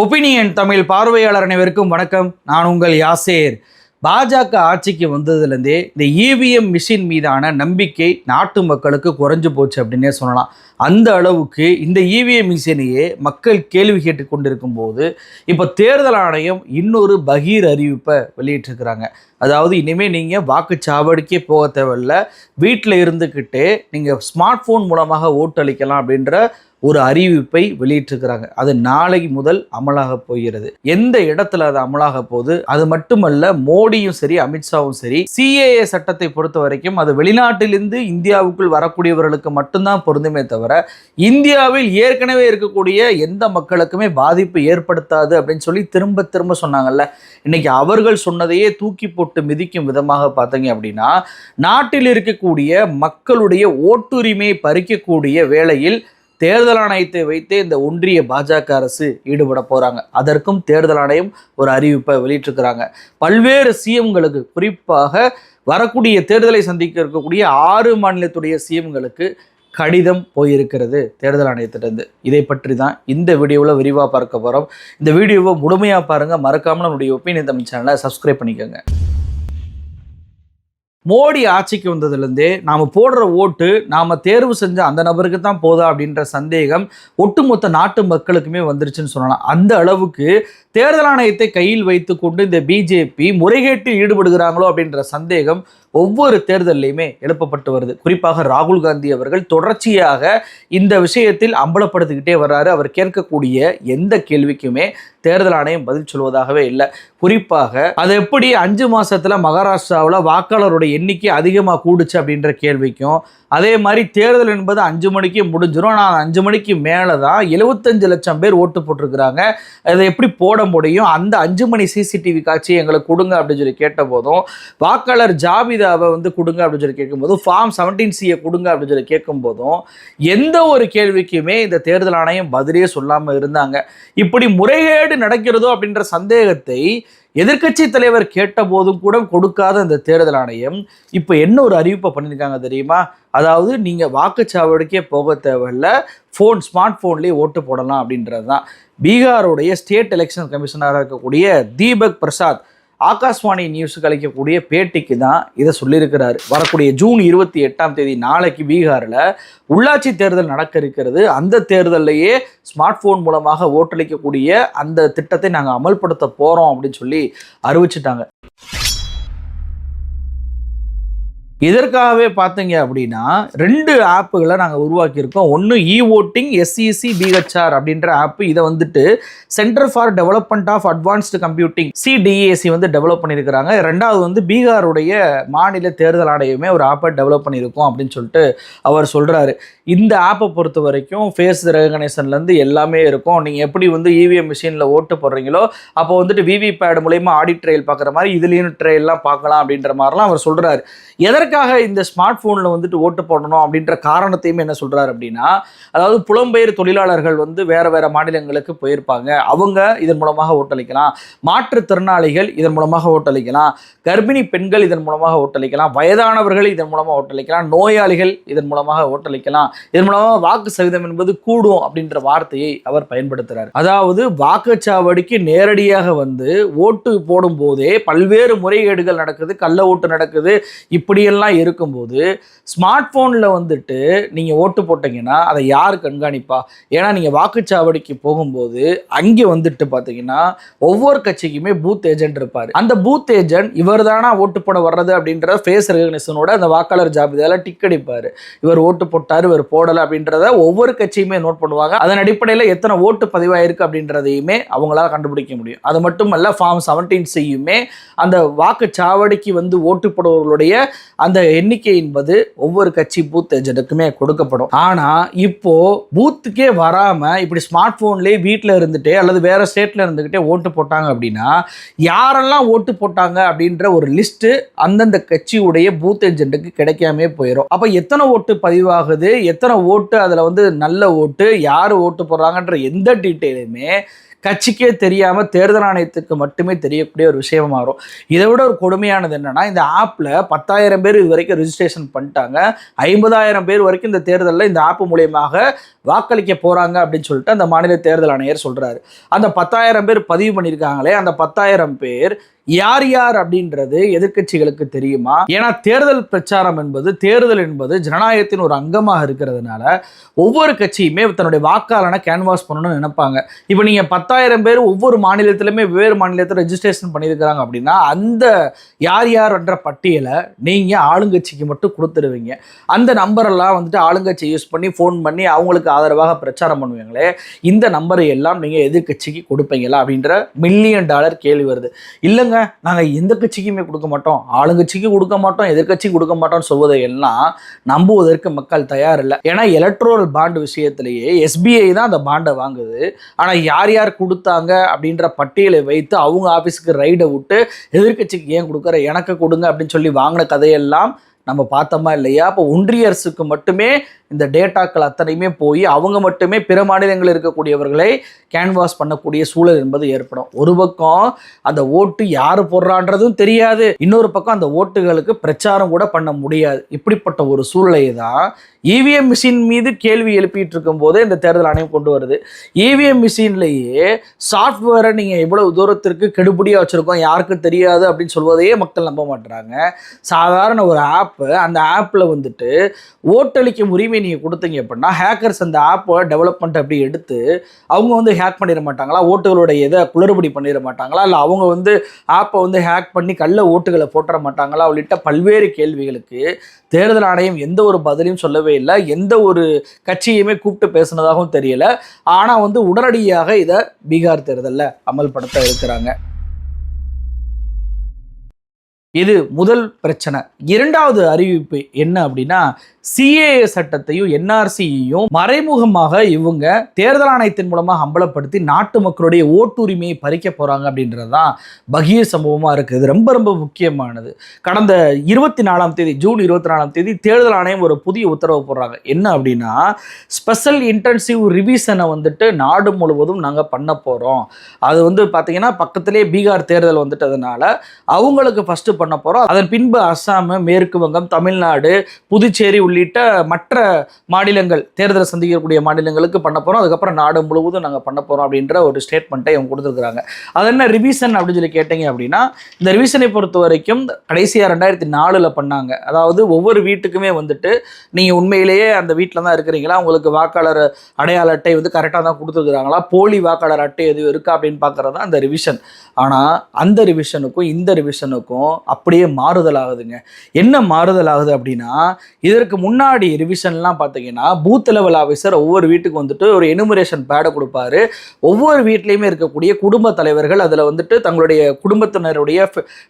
Opinion Tamil பார்வையாளர் அனைவருக்கும் வணக்கம். நான் உங்கள் யாசேர். பாஜக ஆட்சிக்கு வந்ததுலேருந்தே இந்த இவிஎம் மிஷின் மீதான நம்பிக்கை நாட்டு மக்களுக்கு குறைஞ்சு போச்சு அப்படின்னே சொல்லலாம். அந்த அளவுக்கு இந்த இவிஎம் மிஷினையே மக்கள் கேள்வி கேட்டு கொண்டிருக்கும் போது இப்போ தேர்தல் ஆணையம் இன்னொரு பகீர் அறிவிப்பை வெளியிட்டிருக்கிறாங்க. அதாவது இனிமேல் நீங்கள் வாக்குச்சாவடிக்கே போக தேவையில்ல. வீட்டில் இருந்துக்கிட்டே நீங்கள் ஸ்மார்ட் ஃபோன் மூலமாக ஓட்டளிக்கலாம் அப்படின்ற ஒரு அறிவிப்பை வெளியிட்டிருக்கிறாங்க. அது நாளை முதல் அமலாக போகிறது. எந்த இடத்துல அது அமலாக போகுது? அது மட்டுமல்ல மோடியும் சரி அமித்ஷாவும் சரி சிஏஏ சட்டத்தை பொறுத்த வரைக்கும் அது வெளிநாட்டிலிருந்து இந்தியாவுக்குள் வரக்கூடியவர்களுக்கு மட்டும்தான் பொருந்துமே தவிர இந்தியாவில் ஏற்கனவே இருக்கக்கூடிய எந்த மக்களுக்குமே பாதிப்பு ஏற்படுத்தாது அப்படின்னு சொல்லி திரும்ப திரும்ப சொன்னாங்கல்ல. இன்னைக்கு அவர்கள் சொன்னதையே தூக்கி போட்டு மிதிக்கும் விதமாக பார்த்தீங்க அப்படின்னா நாட்டில் இருக்கக்கூடிய மக்களுடைய ஓட்டுரிமையை பறிக்கக்கூடிய வேளையில் தேர்தல் ஆணையத்தை வைத்தே இந்த ஒன்றிய பாஜக அரசு ஈடுபட போகிறாங்க அதற்கும் தேர்தல் ஆணையம் ஒரு அறிவிப்பை வெளியிட்டிருக்கிறாங்க. பல்வேறு சிஎம்களுக்கு குறிப்பாக வரக்கூடிய தேர்தலை சந்திக்க இருக்கக்கூடிய ஆறு மாநிலத்துடைய சிஎம்களுக்கு கடிதம் போயிருக்கிறது தேர்தல் ஆணையத்திலிருந்து இதை பற்றி தான் இந்த வீடியோவில் விரிவாக பார்க்க போகிறோம் இந்த வீடியோவை முழுமையாக பாருங்கள் மறக்காமல் நம்முடைய ஒப்பீனியன் தமிழ் சேனலை சப்ஸ்கிரைப் பண்ணிக்கோங்க. மோடி ஆட்சிக்கு வந்ததுலேருந்தே நாம் போடுற ஓட்டு நாம் தேர்வு செஞ்ச அந்த நபருக்கு தான் போதா அப்படின்ற சந்தேகம் ஒட்டுமொத்த நாட்டு மக்களுக்குமே வந்துருச்சுன்னு சொல்லலாம். அந்த அளவுக்கு தேர்தல் ஆணையத்தை கையில் வைத்துக்கொண்டு இந்த பிஜேபி முறைகேட்டில் ஈடுபடுகிறாங்களோ அப்படின்ற சந்தேகம் ஒவ்வொரு தேர்தல்லையுமே எழுப்பப்பட்டு வருது. குறிப்பாக ராகுல் காந்தி அவர்கள் தொடர்ச்சியாக இந்த விஷயத்தில் அம்பலப்படுத்திக்கிட்டே வர்றாரு. அவர் கேட்கக்கூடிய எந்த கேள்விக்குமே தேர்தல் ஆணையம் பதில் சொல்வதாகவே இல்லை. குறிப்பாக அது எப்படி அஞ்சு மாசத்துல மகாராஷ்டிராவில் வாக்காளருடைய எண்ணிக்கை அதிகமாக கூடுச்சு அப்படின்ற கேள்விக்கும் அதே மாதிரி தேர்தல் என்பது அஞ்சு மணிக்கு முடிஞ்சிடும் ஆனால் அஞ்சு மணிக்கு மேலே தான் எழுபத்தஞ்சு லட்சம் பேர் ஓட்டு போட்டிருக்கிறாங்க. அதை எப்படி போட முடியும்? அந்த அஞ்சு மணி சிசிடிவி காட்சி எங்களுக்கு கொடுங்க அப்படின்னு சொல்லி கேட்ட போதும் வாக்காளர் ஜாபிதாவை வந்து கொடுங்க அப்படின்னு சொல்லி கேட்கும்போதும் ஃபார்ம் செவன்டீன் சியை கொடுங்க அப்படின்னு சொல்லி கேட்கும் போதும் எந்த ஒரு கேள்விக்குமே இந்த தேர்தல் ஆணையம் பதிலே சொல்லாமல் இருந்தாங்க. இப்படி முறைகேடு நடக்கிறதோ அப்படின்ற சந்தேகத்தை எதிர்க்கட்சி தலைவர் கேட்ட போதும் கூட கொடுக்காத இந்த தேர்தல் ஆணையம் இப்போ என்ன ஒரு அறிவிப்பை பண்ணியிருக்காங்க தெரியுமா? அதாவது நீங்கள் வாக்குச்சாவடிக்கே போக தேவையில்ல ஃபோன் ஸ்மார்ட் ஃபோன்லேயே ஓட்டு போடலாம் அப்படின்றது தான் பீகாருடைய ஸ்டேட் எலெக்ஷன் கமிஷனராக இருக்கக்கூடிய தீபக் பிரசாத் ஆகாஷ்வாணி நியூஸுக்கு அளிக்கக்கூடிய பேட்டிக்கு தான் இதை சொல்லியிருக்கிறாரு. வரக்கூடிய ஜூன் இருபத்தி எட்டாம் தேதி நாளைக்கு பீகாரில் உள்ளாட்சி தேர்தல் நடக்க இருக்கிறது. அந்த தேர்தல்லையே ஸ்மார்ட் ஃபோன் மூலமாக ஓட்டளிக்கக்கூடிய அந்த திட்டத்தை நாங்கள் அமல்படுத்த போகிறோம் அப்படின்னு சொல்லி அறிவிச்சிட்டாங்க. இதற்காகவே பார்த்தீங்க அப்படின்னா ரெண்டு ஆப்புகளை நாங்கள் உருவாக்கியிருக்கோம். ஒன்று இ ஓட்டிங் எஸ்இசி பிஹெச்ஆர் அப்படின்ற ஆப் இதை வந்துட்டு centre for development of advanced computing CDAC வந்து டெவலப் பண்ணியிருக்கிறாங்க. ரெண்டாவது வந்து பீகாருடைய மாநில தேர்தல் ஆணையமே ஒரு ஆப்பை டெவலப் பண்ணியிருக்கோம் அப்படின்னு சொல்லிட்டு அவர் சொல்கிறாரு இந்த ஆப்பை பொறுத்த வரைக்கும் ஃபேஸ் ரெகனைசன்லேருந்து எல்லாமே இருக்கும். நீங்கள் எப்படி வந்து இவிஎம் மிஷினில் ஓட்டு போடுறீங்களோ அப்போ வந்துட்டு விவிபேட் மூலயமா ஆடிட் ட்ரையல் பார்க்குற மாதிரி இதுலேயும் ட்ரையல்லாம் பார்க்கலாம் அப்படின்ற மாதிரிலாம் அவர் சொல்கிறாரு எதற்காக இந்த ஸ்மார்ட் ஃபோனில் வந்துட்டு ஓட்டு போடணும் அப்படின்ற காரணத்தையும் என்ன சொல்கிறாரு அப்படின்னா அதாவது புலம்பெயர் தொழிலாளர்கள் வந்து வேறு வேறு மாநிலங்களுக்கு போயிருப்பாங்க. அவங்க இதன் மூலமாக ஓட்டளிக்கலாம். மாற்றுத்திறனாளிகள் இதன் மூலமாக ஓட்டளிக்கலாம். கர்ப்பிணி பெண்கள் இதன் மூலமாக ஓட்டளிக்கலாம். வயதானவர்கள் இதன் மூலமாக ஓட்டளிக்கலாம். நோயாளிகள் இதன் மூலமாக ஓட்டளிக்கலாம். இதன் மூலமாக வாக்கு சதவீதம் என்பது கூடும் அப்படின்ற வார்த்தையை அவர் பயன்படுத்துகிறார் அதாவது வாக்குச்சாவடிக்கு நேரடியாக வந்து ஓட்டு போடும் போதே பல்வேறு முறைகேடுகள் நடக்குது. கள்ள ஓட்டு நடக்குது. இப்படியெல்லாம் இருக்கும்போது ஸ்மார்ட் ஃபோனில் வந்துட்டு நீங்கள் ஓட்டு போட்டீங்கன்னா அதை யார் கண்காணிப்பா? ஏன்னா நீங்கள் வாக்குச்சாவடிக்கு போகும்போது அங்கே வந்துட்டு பார்த்தீங்கன்னா ஒவ்வொரு கட்சிக்குமே பூத் ஏஜென்ட் இருப்பார். அந்த பூத் ஏஜென்ட் இவர் தானா ஓட்டு போட வர்றது அப்படின்ற ஃபேஸ் ரெகக்னிஷனோட அந்த வாக்காளர் ஜாபிதால டிக் அடிப்பார். இவர் ஓட்டு போட்டார் இவர் போடலை அப்படின்றத ஒவ்வொரு கட்சியுமே நோட் பண்ணுவாங்க. அதன் அடிப்படையில் எத்தனை ஓட்டு பதிவாயிருக்கு அப்படின்றதையுமே அவங்களால கண்டுபிடிக்க முடியும். அது மட்டுமல்ல ஃபார்ம் செவன்டீன் செய்யுமே அந்த வாக்குச்சாவடிக்கு வந்து ஓட்டு போடுபவர்களுடைய அந்த அந்த எண்ணிக்கை என்பது ஒவ்வொரு கட்சி பூத் ஏஜென்ட்டுக்குமே கொடுக்கப்படும். ஆனால் இப்போ பூத்துக்கே வராமல் இப்படி ஸ்மார்ட் ஃபோன்லேயே வீட்டில் இருந்துட்டே அல்லது வேற ஸ்டேட்டில் இருந்துக்கிட்டே ஓட்டு போட்டாங்க அப்படின்னா யாரெல்லாம் ஓட்டு போட்டாங்க அப்படின்ற ஒரு லிஸ்ட்டு அந்தந்த கட்சியுடைய பூத் ஏஜென்ட்டுக்கு கிடைக்காமே போயிடும் அப்போ எத்தனை ஓட்டு பதிவாகுது? எத்தனை ஓட்டு அதில் வந்து நல்ல ஓட்டு? யார் ஓட்டு போடுறாங்கன்ற எந்த டீட்டெயிலுமே கட்சிக்கே தெரியாம தேர்தல் ஆணையத்துக்கு மட்டுமே தெரியக்கூடிய ஒரு விஷயமா மாறும். இதை விட ஒரு கொடுமையானது என்னன்னா இந்த ஆப்ல பத்தாயிரம் பேர் இது வரைக்கும் ரிஜிஸ்ட்ரேஷன் பண்ணிட்டாங்க. ஐம்பதாயிரம் பேர் வரைக்கும் இந்த தேர்தலில் இந்த ஆப் மூலியமாக வாக்களிக்க போறாங்க அப்படின்னு சொல்லிட்டு அந்த மாநில தேர்தல் ஆணையர் சொல்றாரு. அந்த பத்தாயிரம் பேர் பதிவு பண்ணியிருக்காங்களே அந்த பத்தாயிரம் பேர் யார் யார் அப்படின்றது எதிர்க்கட்சிகளுக்கு தெரியுமா? ஏன்னா தேர்தல் பிரச்சாரம் என்பது தேர்தல் என்பது ஜனநாயகத்தின் ஒரு அங்கமாக இருக்கிறதுனால ஒவ்வொரு கட்சியுமே தன்னுடைய வாக்காளனை கேன்வாஸ் பண்ணணும்னு நினைப்பாங்க. இப்போ நீங்கள் பத்தாயிரம் பேர் ஒவ்வொரு மாநிலத்திலுமே வெவ்வேறு மாநிலத்தில் ரெஜிஸ்ட்ரேஷன் பண்ணியிருக்கிறாங்க அப்படின்னா அந்த யார் யார் என்ற பட்டியலை நீங்கள் ஆளுங்கட்சிக்கு மட்டும் கொடுத்துருவீங்க. அந்த நம்பரெல்லாம் வந்துட்டு ஆளுங்கட்சி யூஸ் பண்ணி ஃபோன் பண்ணி அவங்களுக்கு ஆதரவாக பிரச்சாரம் பண்ணுவீங்களே இந்த நம்பரை எல்லாம் நீங்கள் எதிர்க்கட்சிக்கு கொடுப்பீங்களா அப்படின்ற மில்லியன் டாலர் கேள்வி வருது. இல்லைங்க நாங்கள் எந்த கட்சிக்குமே கொடுக்க மாட்டோம். ஆளுங்கட்சிக்கு கொடுக்க மாட்டோம் எதிர்கட்சிக்கு கொடுக்க மாட்டோம்னு சொல்வதை எல்லாம் நம்புவதற்கு மக்கள் தயார் இல்லை ஏன்னா எலக்ட்ரோல் பாண்டு விஷயத்திலேயே எஸ்பிஐ தான் அந்த பாண்டை வாங்குது. ஆனால் யார் யார் கொடுத்தாங்க அப்படின்ற பட்டியலை வைத்து அவங்க ஆஃபீஸுக்கு ரைடை விட்டு எதிர்க்கட்சிக்கு ஏன் கொடுக்குற எனக்கு கொடுங்க அப்படின்னு சொல்லி வாங்கின கதையெல்லாம் நம்ம பார்த்தோமா இல்லையா? அப்போ ஒன்றிய அரசுக்கு மட்டுமே இந்த டேட்டாக்கள் அத்தனையுமே போய் அவங்க மட்டுமே பிற மாநிலங்களில் இருக்கக்கூடியவர்களை கேன்வாஸ் பண்ணக்கூடிய சூழல் என்பது ஏற்படும். ஒரு பக்கம் அந்த ஓட்டு யார் போடுறான்றதும் தெரியாது. இன்னொரு பக்கம் அந்த ஓட்டுகளுக்கு பிரச்சாரம் கூட பண்ண முடியாது. இப்படிப்பட்ட ஒரு சூழ்நிலை தான் இவிஎம் மிஷின் மீது கேள்வி எழுப்பிட்டு இருக்கும் போதே இந்த தேர்தல் ஆணையம் கொண்டு வருது. இவிஎம் மிஷின்லேயே சாஃப்ட்வேரை நீங்கள் எவ்வளவு தூரத்திற்கு கெடுபடியாக வச்சுருக்கோம் யாருக்கும் தெரியாது அப்படின்னு சொல்வதையே மக்கள் நம்ப மாட்டுறாங்க சாதாரண ஒரு ஆப்பு அந்த ஆப்பில் வந்துட்டு ஓட்டளிக்கும் உரிமை நீங்கள் கொடுத்தீங்க அப்படின்னா ஹேக்கர்ஸ் அந்த ஆப்பை டெவலப்மெண்ட் அப்படி எடுத்து அவங்க வந்து ஹேக் பண்ணிட மாட்டாங்களா? ஓட்டுகளுடைய இதை குளறுபடி பண்ணிட மாட்டாங்களா? இல்லை அவங்க வந்து ஆப்பை வந்து ஹேக் பண்ணி கள்ள ஓட்டுகளை போட்டுற மாட்டாங்களா? உள்ளிட்ட பல்வேறு கேள்விகளுக்கு தேர்தல் ஆணையம் எந்த ஒரு பதிலையும் சொல்லவே இல்லை. எந்த ஒரு கட்சியுமே கூப்பிட்டு பேசுனதாகவும் தெரியல. ஆனால் வந்து உடனடியாக இதை பீகார் தேர்தலில் அமல்படுத்த இருக்கிறாங்க. இது முதல் பிரச்சனை. இரண்டாவது அறிவிப்பு என்ன அப்படின்னா சிஏஏ சட்டத்தையும் என்ஆர்சியையும் மறைமுகமாக இவங்க தேர்தல் ஆணையத்தின் மூலமாக அம்பலப்படுத்தி நாட்டு மக்களுடைய ஓட்டுரிமையை பறிக்க போகிறாங்க அப்படின்றது தான் பகிய சம்பவமாக இருக்குது ரொம்ப ரொம்ப முக்கியமானது. கடந்த இருபத்தி நாலாம் தேதி ஜூன் இருபத்தி நாலாம் தேதி தேர்தல் ஆணையம் ஒரு புதிய உத்தரவு போடுறாங்க. என்ன அப்படின்னா ஸ்பெஷல் இன்டென்சிவ் ரிவிஷனை வந்துட்டு நாடு முழுவதும் நாங்கள் பண்ண போகிறோம் அது வந்து பார்த்தீங்கன்னா பக்கத்திலே பீகார் தேர்தல் வந்துட்டதுனால அவங்களுக்கு ஃபஸ்ட்டு பண்ண போகிறோம் அதன் பின்பு அஸ்ஸாம் மேற்கு வங்கம் தமிழ்நாடு புதுச்சேரி உள்ளிட்ட மற்ற மாநிலங்கள் தேர்தலை சந்திக்கக்கூடிய மாநிலங்களுக்கு பண்ண போகிறோம் அதுக்கப்புறம் நாடு முழுவதும் நாங்கள் பண்ண போகிறோம் அப்படின்ற ஒரு ஸ்டேட்மெண்ட்டை அவங்க கொடுத்துருக்குறாங்க. அது என்ன ரிவிஷன் அப்படின்னு சொல்லி கேட்டீங்க அப்படின்னா இந்த ரிவிஷனை பொறுத்த வரைக்கும் கடைசியாக ரெண்டாயிரத்தி நாலில் பண்ணாங்க. அதாவது ஒவ்வொரு வீட்டுக்குமே வந்துட்டு நீங்கள் உண்மையிலேயே அந்த வீட்டில் தான் இருக்கிறீங்களா? உங்களுக்கு வாக்காளர் அடையாள அட்டை வந்து கரெக்டாக தான் கொடுத்துருக்குறாங்களா? போலி வாக்காளர் அட்டை எதுவும் இருக்கா அப்படின்னு பார்க்குறது தான் அந்த ரிவிஷன் ஆனால் அந்த ரிவிஷனுக்கும் இந்த ரிவிஷனுக்கும் அப்படியே மாறுதல் ஆகுதுங்க. என்ன மாறுதல் ஆகுது அப்படின்னா இதற்கு முன்னாடி ரிவிஷன்லாம் பார்த்தீங்கன்னா பூத் லெவல் ஆஃபீஸர் ஒவ்வொரு வீட்டுக்கு வந்துட்டு ஒரு எனுமரேஷன் பேடை கொடுப்பாரு. ஒவ்வொரு வீட்லேயுமே இருக்கக்கூடிய குடும்ப தலைவர்கள் அதில் வந்துட்டு தங்களுடைய குடும்பத்தினருடைய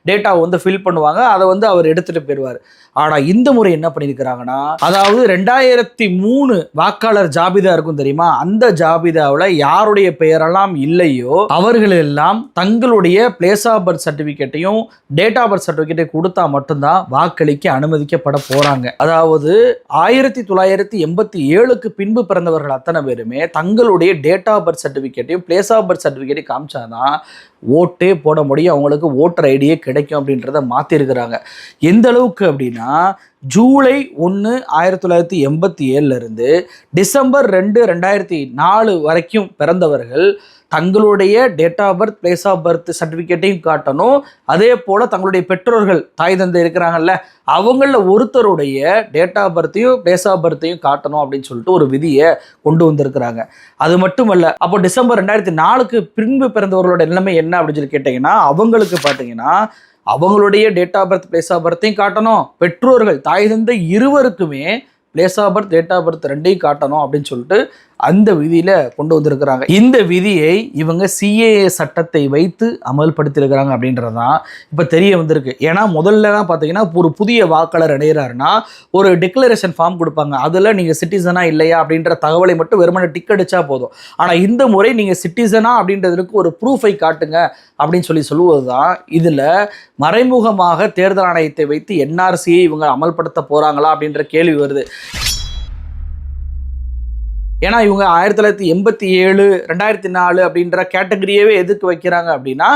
டேட்டாவை வந்து ஃபில் பண்ணுவாங்க. அதை வந்து அவர் எடுத்துகிட்டு போயிடுவார் ஆனால் இந்த முறை என்ன பண்ணியிருக்கிறாங்கன்னா அதாவது ரெண்டாயிரத்தி மூணு வாக்காளர் ஜாபிதா இருக்கும் தெரியுமா? அந்த ஜாபிதாவில் யாருடைய பெயரெல்லாம் இல்லையோ அவர்கள் எல்லாம் தங்களுடைய பிளேஸ் ஆஃப் பர்த் சர்டிஃபிகேட்டையும் டேட் ஆஃப் பர்த் சர்டிஃபிகேட்டையும் கொடுத்தா மட்டும்தான் வாக்களிக்க அனுமதிக்கப்பட போகிறாங்க அதாவது ஆயிரத்தி தொள்ளாயிரத்தி எண்பத்தி ஏழுக்கு பின்பு பிறந்தவர்கள் அத்தனை பேருமே தங்களுடைய டேட் ஆஃப் பர்த் சர்டிஃபிகேட்டையும் பிளேஸ் ஆஃப் பர்த் சர்டிஃபிகேட்டையும் காமிச்சாதான் ஓட்டே போட முடியும். அவங்களுக்கு ஓட்டர் ஐடியே கிடைக்கும் அப்படின்றத மாற்றிருக்கிறாங்க எந்த அளவுக்கு அப்படின்னா ஜூலை ஒன்று ஆயிரத்தி தொள்ளாயிரத்தி எண்பத்தி ஏழுலேருந்து டிசம்பர் ரெண்டு ரெண்டாயிரத்தி நாலு வரைக்கும் பிறந்தவர்கள் தங்களுடைய date of birth place of birth சர்டிஃபிகேட்டையும் காட்டணும். அதே போல் தங்களுடைய பெற்றோர்கள் தாய் தந்தை இருக்கிறாங்கல்ல அவங்களில் ஒருத்தருடைய டேட் ஆஃப் பர்த்தையும் பிளேஸ் ஆஃப் பர்த்தையும் காட்டணும் அப்படின்னு சொல்லிட்டு ஒரு விதியை கொண்டு வந்திருக்கிறாங்க. அது மட்டுமல்ல அப்போ டிசம்பர் ரெண்டாயிரத்தி நாலுக்கு பின்பு பிறந்தவர்களோட நிலைமை என்ன அப்படின்னு சொல்லி கேட்டிங்கன்னா அவங்களுக்கு பார்த்தீங்கன்னா அவங்களுடைய date of birth place of பர்த்தையும் காட்டணும். பெற்றோர்கள் தாய் தந்தை இருவருக்குமே place of birth date of birth ரெண்டையும் காட்டணும் அப்படின்னு சொல்லிட்டு அந்த விதியில் கொண்டு வந்திருக்கிறாங்க. இந்த விதியை இவங்க சிஏஏ சட்டத்தை வைத்து அமல்படுத்தியிருக்கிறாங்க அப்படின்றது தான் இப்போ தெரிய வந்திருக்கு. ஏன்னா முதல்லலாம் பார்த்தீங்கன்னா ஒரு புதிய வாக்காளர் அடைகிறாருன்னா ஒரு டிக்ளரேஷன் ஃபார்ம் கொடுப்பாங்க. அதில் நீங்கள் சிட்டிசனா இல்லையா அப்படின்ற தகவலை மட்டும் வெறுமனை டிக் அடிச்சா போதும். ஆனால் இந்த முறை நீங்கள் சிட்டிசனா அப்படின்றதுக்கு ஒரு ப்ரூஃபை காட்டுங்க அப்படின்னு சொல்லி சொல்லுவது தான் இதில் மறைமுகமாக தேர்தல் ஆணையத்தை வைத்து என்ஆர்சியை இவங்க அமல்படுத்த போகிறாங்களா அப்படின்ற கேள்வி வருது. ஏன்னா இவங்க ஆயிரத்தி தொள்ளாயிரத்தி எண்பத்தி ஏழு ரெண்டாயிரத்தி நாலு அப்படின்ற கேட்டகரியவே எதுக்கு வைக்கிறாங்க அப்படின்னா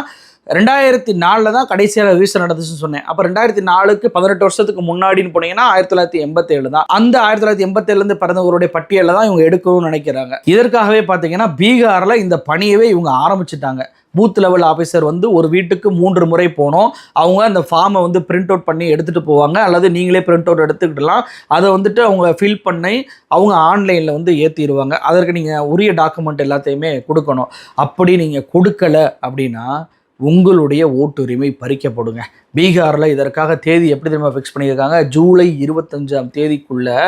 ரெண்டாயிரத்தி நாலில் தான் கடைசியாக ரிலீஸ் நடந்துச்சுன்னு சொன்னேன். அப்போ ரெண்டாயிரத்தி நாலுக்கு பதினெட்டு வருஷத்துக்கு முன்னாடின்னு போனீங்கன்னா ஆயிரத்தி தொள்ளாயிரத்தி எண்பத்தேழு தான். அந்த ஆயிரத்தி தொள்ளாயிரத்தி எண்பத்தேழுலேருந்து பிறந்தவருடைய பட்டியலில் தான் இவங்க எடுக்கணும்னு நினைக்கிறாங்க. இதற்காகவே பார்த்தீங்கன்னா பீகாரில் இந்த பணியவே இவங்க ஆரம்பிச்சிட்டாங்க. பூத் லெவல் ஆஃபீஸர் வந்து ஒரு வீட்டுக்கு மூன்று முறை போனோம். அவங்க அந்த ஃபார்மை வந்து பிரிண்ட் அவுட் பண்ணி எடுத்துகிட்டு போவாங்க. அல்லது நீங்களே பிரிண்ட் அவுட் எடுத்துக்கிட்டலாம் அதை வந்துட்டு அவங்க ஃபில் பண்ணி அவங்க ஆன்லைனில் வந்து ஏற்றிடுவாங்க அதற்கு நீங்கள் உரிய டாக்குமெண்ட் எல்லாத்தையுமே கொடுக்கணும். அப்படி நீங்கள் கொடுக்கல அப்படின்னா உங்களுடைய ஓட்டுரிமை பறிக்கப்படுங்க. பீகாரில் இதற்காக தேதி எப்படி தெரியுமா ஃபிக்ஸ் பண்ணியிருக்காங்க? ஜூலை இருபத்தஞ்சாம் தேதிக்குள்ளே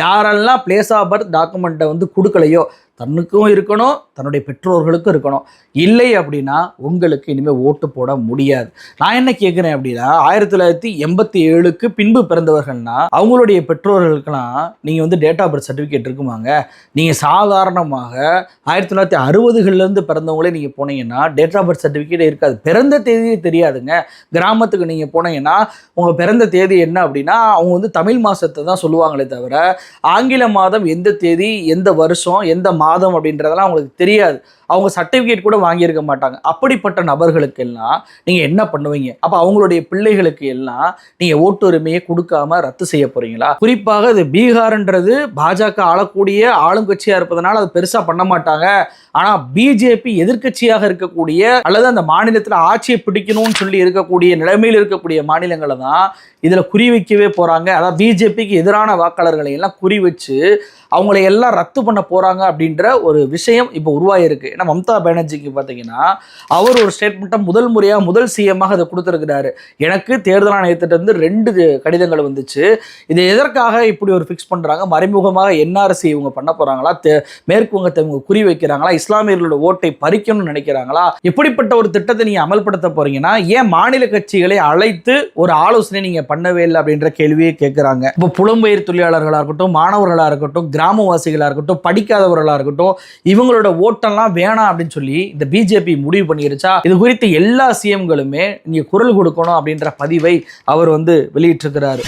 யாரெல்லாம் பிளேஸ் ஆஃப் பர்த் டாக்குமெண்ட்டை வந்து கொடுக்கலையோ தன்னுக்கும் இருக்கணும் தன்னுடைய பெற்றோர்களுக்கும் இருக்கணும். இல்லை அப்படின்னா உங்களுக்கு இனிமேல் ஓட்டு போட முடியாது. நான் என்ன கேட்குறேன் அப்படின்னா ஆயிரத்தி தொள்ளாயிரத்தி எண்பத்தி ஏழுக்கு பின்பு பிறந்தவர்கள்னா அவங்களுடைய பெற்றோர்களுக்கெல்லாம் நீங்கள் வந்து டேட் ஆஃப் பர்த் சர்டிஃபிகேட் இருக்குமாங்க? நீங்கள் சாதாரணமாக ஆயிரத்தி தொள்ளாயிரத்தி அறுபதுகள்லேருந்து பிறந்தவங்களே நீங்கள் போனீங்கன்னா டேட் ஆஃப் பர்த் சர்டிஃபிகேட் இருக்காது. பிறந்த தேதியே தெரியாதுங்க. கிராமத்துக்கு நீங்கள் போனீங்கன்னா உங்கள் பிறந்த தேதி என்ன அப்படின்னா அவங்க வந்து தமிழ் மாதத்தை தான் சொல்லுவாங்களே தவிர ஆங்கில மாதம் எந்த தேதி எந்த வருஷம் எந்த மாதம் அப்படின்றதெல்லாம் அவங்களுக்கு தெரியாது. அவங்க சர்டிஃபிகேட் கூட வாங்கியிருக்க மாட்டாங்க. அப்படிப்பட்ட நபர்களுக்கு எல்லாம் நீங்கள் என்ன பண்ணுவீங்க? அப்போ அவங்களுடைய பிள்ளைகளுக்கு எல்லாம் நீங்கள் ஓட்டுரிமையை கொடுக்காம ரத்து செய்ய போறீங்களா? குறிப்பாக இது பீகார்ன்றது பாஜக ஆளக்கூடிய ஆளுங்கட்சியாக இருப்பதனால அது பெருசாக பண்ண மாட்டாங்க. ஆனால் பிஜேபி எதிர்க்கட்சியாக இருக்கக்கூடிய அல்லது அந்த மாநிலத்தில் ஆட்சியை பிடிக்கணும்னு சொல்லி இருக்கக்கூடிய நிலைமையில் இருக்கக்கூடிய மாநிலங்களை தான் இதில் குறி வைக்கவே போகிறாங்க அதாவது பிஜேபிக்கு எதிரான வாக்காளர்களை எல்லாம் குறி வச்சு அவங்களை எல்லாம் ரத்து பண்ண போகிறாங்க அப்படின்ற ஒரு விஷயம் இப்போ உருவாகிருக்கு ஏன்னா மம்தா பானர்ஜிக்கு பார்த்தீங்கன்னா அவர் ஒரு ஸ்டேட்மெண்ட்டை முதல் முறையாக முதல் சிஎம்மாக அதை கொடுத்துருக்கிறாரு. எனக்கு தேர்தல் ஆணையத்திட்ட வந்து ரெண்டு கடிதங்கள் வந்துச்சு. இது எதற்காக இப்படி ஒரு ஃபிக்ஸ் பண்ணுறாங்க மறைமுகமாக என்ஆர்சி இவங்க பண்ண போகிறாங்களா மேற்கு வங்கத்தை இவங்க குறி வைக்கிறாங்களா? இஸ்லாமியர்களோட ஓட்டை பறிக்கணும்னு நினைக்கிறாங்களா? எப்படிப்பட்ட ஒரு திட்டத்தை நீங்கள் அமல்படுத்த போறீங்கன்னா ஏன் மாநில கட்சிகளை அழைத்து ஒரு ஆலோசனை நீங்கள் பண்ணவே இல்லை அப்படின்ற கேள்வியை கேட்குறாங்க. இப்போ புலம்பெயர் தொழிலாளர்களாக இருக்கட்டும் மாணவர்களாக இருக்கட்டும் கிராமவாசிகளாக இருக்கட்டும் படிக்காதவர்களாக இருக்கட்டும் இவங்களோட ஓட்டெல்லாம் வேணாம் அப்படின்னு சொல்லி இந்த பிஜேபி முடிவு பண்ணிருச்சா? இது குறித்து எல்லா சிஎம்களுமே நீங்க குரல் கொடுக்கணும் அப்படின்ற பதிவை அவர் வந்து வெளியிட்டிருக்கிறாரு.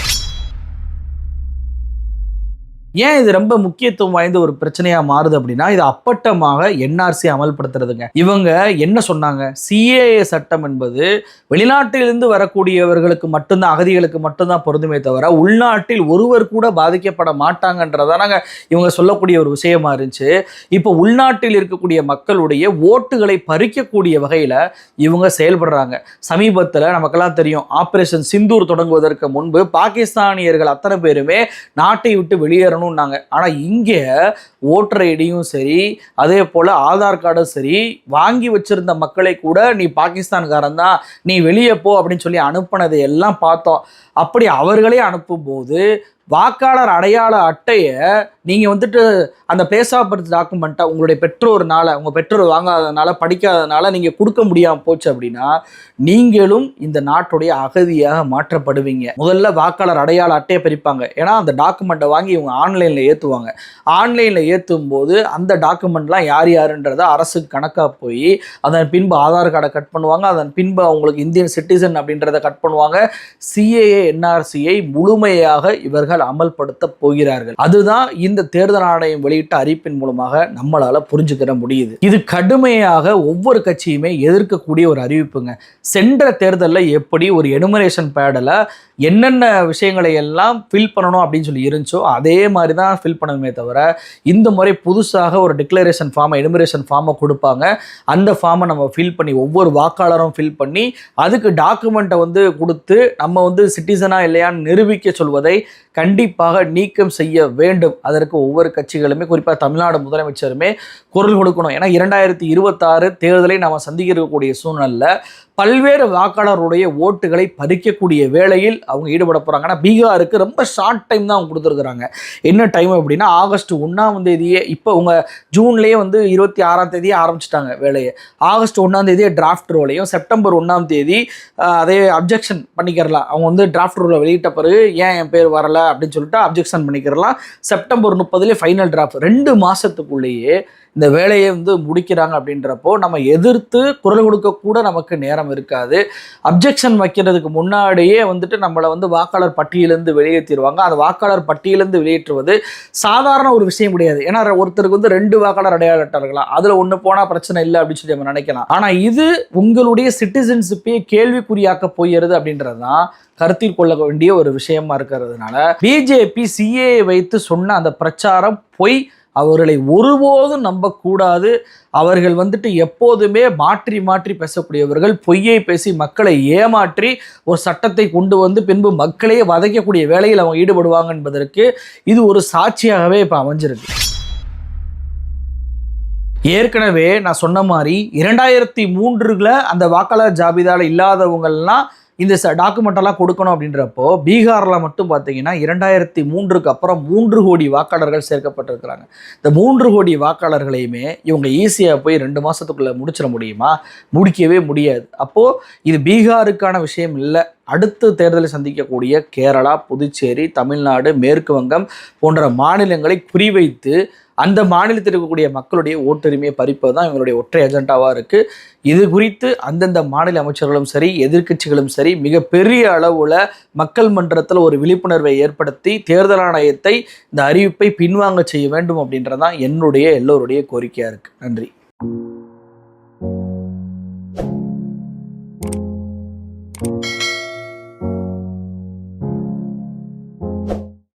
ஏன் இது ரொம்ப முக்கியத்துவம் வாய்ந்த ஒரு பிரச்சனையா மாறுது அப்படின்னா இது அப்பட்டமாக என்ஆர்சி அமல்படுத்துறதுங்க. இவங்க என்ன சொன்னாங்க? சிஏஏ சட்டம் என்பது வெளிநாட்டிலிருந்து வரக்கூடியவர்களுக்கு மட்டும்தான் அகதிகளுக்கு மட்டும்தான் பொருந்துமே தவிர உள்நாட்டில் ஒருவர் கூட பாதிக்கப்பட மாட்டாங்கன்றதானாங்க இவங்க சொல்லக்கூடிய ஒரு விஷயமா இருந்துச்சு. இப்போ உள்நாட்டில் இருக்கக்கூடிய மக்களுடைய ஓட்டுகளை பறிக்கக்கூடிய வகையில் இவங்க செயல்படுறாங்க. சமீபத்தில் நமக்கெல்லாம் தெரியும் ஆபரேஷன் சிந்தூர் தொடங்குவதற்கு முன்பு பாகிஸ்தானியர்கள் அத்தனை பேருமே நாட்டை விட்டு வெளியேற பண்ணணுன்னாங்க ஆனால் இங்கே ஓட்டர் ஐடியும் சரி அதே போல் ஆதார் கார்டும் சரி வாங்கி வச்சிருந்த மக்களை கூட நீ பாகிஸ்தான்காரன் தான் நீ வெளியே போ அப்படின்னு சொல்லி அனுப்பினதை எல்லாம் பார்த்தோம். அப்படி அவர்களே அனுப்பும்போது வாக்காளர் அடையாள அட்டையை நீங்கள் வந்துட்டு அந்த பிளேஸ் ஆஃப் பர்த் டாக்குமெண்ட்டை உங்களுடைய பெற்றோர்னால உங்கள் பெற்றோர் வாங்காததுனால படிக்காததுனால நீங்கள் கொடுக்க முடியாமல் போச்சு அப்படின்னா நீங்களும் இந்த நாட்டுடைய அகதியாக மாற்றப்படுவீங்க. முதல்ல வாக்காளர் அடையாள அட்டையை பிரிப்பாங்க. ஏன்னா அந்த டாக்குமெண்ட்டை வாங்கி இவங்க ஆன்லைனில் ஏற்றுவாங்க ஆன்லைனில் ஏற்றும் போது அந்த டாக்குமெண்ட்லாம் யார் யாருன்றதை அரசுக்கு கணக்காக போய் அதன் பின்பு ஆதார் கார்டை கட் பண்ணுவாங்க. அதன் பின்பு அவங்களுக்கு இந்தியன் சிட்டிசன் அப்படின்றத கட் பண்ணுவாங்க. சிஏஏ என்ஆர்சியை முழுமையாக இவர்கள் அமல்படுத்த போகிறார்கள். அதுதான் இந்த தேர்தல் ஆணையம் வெளியிட்ட அறிவிப்பின் மூலமாக நம்மளால புரிஞ்சுக்கிற முடியுது. இது கடுமையாக ஒவ்வொரு கட்சியுமே எதிர்க்கக்கூடிய ஒரு அறிவிப்புங்க. சென்ற தேர்தலில் எப்படி ஒரு எனுமரேஷன் பேடில் என்னென்ன விஷயங்களை எல்லாம் ஃபில் பண்ணணும் அப்படின்னு சொல்லி இருந்துச்சோ அதே மாதிரி தான் ஃபில் பண்ணணுமே தவிர இந்த முறை புதுசாக ஒரு டிக்ளரேஷன் ஃபார்மை எனுமரேஷன் ஃபார்மை கொடுப்பாங்க. அந்த ஃபார்மை நம்ம ஃபில் பண்ணி ஒவ்வொரு வாக்காளரும் ஃபில் பண்ணி அதுக்கு டாக்குமெண்ட்டை வந்து கொடுத்து நம்ம வந்து சிட்டிசனாக இல்லையான்னு நிரூபிக்க சொல்வதை கண்டிப்பாக நீக்கம் செய்ய வேண்டும். அதற்கு ஒவ்வொரு கட்சிகளுமே குறிப்பாக தமிழ்நாடு முதலமைச்சருமே குரல் கொடுக்கணும். ஏன்னா இரண்டாயிரத்தி இருபத்தாறு தேர்தலை நாம் சந்திக்கக்கூடிய சூழ்நிலை பல்வேறு வாக்காளருடைய ஓட்டுகளை பறிக்கக்கூடிய வேளையில் அவங்க ஈடுபட போகிறாங்க ஆனால் பீகாருக்கு ரொம்ப ஷார்ட் டைம் தான் அவங்க கொடுத்துருக்குறாங்க. என்ன டைம் அப்படின்னா ஆகஸ்ட் ஒன்றாம் தேதியே இப்போ உங்கள் ஜூன்லேயே வந்து இருபத்தி ஆறாம் தேதியே ஆரம்பிச்சிட்டாங்க வேலையை. ஆகஸ்ட் ஒன்றாம் தேதியே டிராஃப்ட் ரோலையும் செப்டம்பர் ஒன்றாம் தேதி அதே அப்ஜெக்ஷன் பண்ணிக்கிறலாம். அவங்க வந்து டிராஃப்ட் ரோலை வெளியிட்ட பிறகு ஏன் என் பேர் வரலை அப்படின்னு சொல்லிட்டு அப்ஜெக்ஷன் பண்ணிக்கிறலாம். செப்டம்பர் முப்பதுலேயே ஃபைனல் டிராஃப்ட் ரெண்டு மாதத்துக்குள்ளேயே இந்த வேலையை வந்து முடிக்கிறாங்க அப்படின்றப்போ நம்ம எதிர்த்து குரல் கொடுக்க கூட நமக்கு நேரம் இருக்காது. அப்ஜெக்ஷன் வைக்கிறதுக்கு முன்னாடியே வந்துட்டு நம்மளை வந்து வாக்காளர் பட்டியலேருந்து வெளியேற்றிடுவாங்க. அந்த வாக்காளர் பட்டியலேருந்து வெளியேற்றுவது சாதாரண ஒரு விஷயம் கிடையாது. ஏன்னா ஒருத்தருக்கு வந்து ரெண்டு வாக்காளர் அடையாள அதில் ஒன்று போனால் பிரச்சனை இல்லை அப்படின்னு சொல்லி நம்ம நினைக்கலாம். ஆனால் இது உங்களுடைய சிட்டிசன்ஷிப்பே கேள்விக்குறியாக்க போயிடுது அப்படின்றது தான் கருத்தில் கொள்ள வேண்டிய ஒரு விஷயமா இருக்கிறதுனால பிஜேபி சிஏ வைத்து சொன்ன அந்த பிரச்சாரம் பொய் அவர்களை ஒருபோதும் நம்பக்கூடாது. அவர்கள் வந்துட்டு எப்போதுமே மாற்றி மாற்றி பேசக்கூடியவர்கள் பொய்யை பேசி மக்களை ஏமாற்றி ஒரு சட்டத்தை கொண்டு வந்து பின்பு மக்களையே வதைக்கக்கூடிய வேலையில் அவங்க ஈடுபடுவாங்க என்பதற்கு இது ஒரு சாட்சியாகவே இப்போ அமைஞ்சிருக்கு. ஏற்கனவே நான் சொன்ன மாதிரி இரண்டாயிரத்தி மூன்றுல அந்த வாக்காளர் ஜாபிதால இல்லாதவங்கள்லாம் இந்த ச டாக்குமெண்டெல்லாம் கொடுக்கணும் அப்படின்றப்போ பீகாரில் மட்டும் பார்த்தீங்கன்னா இரண்டாயிரத்தி மூன்றுக்கு அப்புறம் மூன்று கோடி வாக்காளர்கள் சேர்க்கப்பட்டிருக்கிறாங்க. இந்த மூன்று கோடி வாக்காளர்களையுமே இவங்க ஈஸியாக போய் ரெண்டு மாதத்துக்குள்ளே முடிச்சிட முடியுமா? முடிக்கவே முடியாது. அப்போது இது பீகாருக்கான விஷயம் இல்லை. அடுத்த தேர்தலை சந்திக்கக்கூடிய கேரளா புதுச்சேரி தமிழ்நாடு மேற்கு வங்கம் போன்ற மாநிலங்களை குறிவைத்து அந்த மாநிலத்தில் இருக்கக்கூடிய மக்களுடைய ஓட்டுரிமையை பறிப்பது தான் இவங்களுடைய ஒற்றை அஜெண்டாவாக இருக்குது இது குறித்து அந்தந்த மாநில அமைச்சர்களும் சரி எதிர்க்கட்சிகளும் சரி மிகப்பெரிய அளவில் மக்கள் மன்றத்தில் ஒரு விழிப்புணர்வை ஏற்படுத்தி தேர்தல் ஆணையத்தை இந்த அறிவிப்பை பின்வாங்க செய்ய வேண்டும் அப்படின்றதான் என்னுடைய எல்லோருடைய கோரிக்கையாக இருக்குது நன்றி.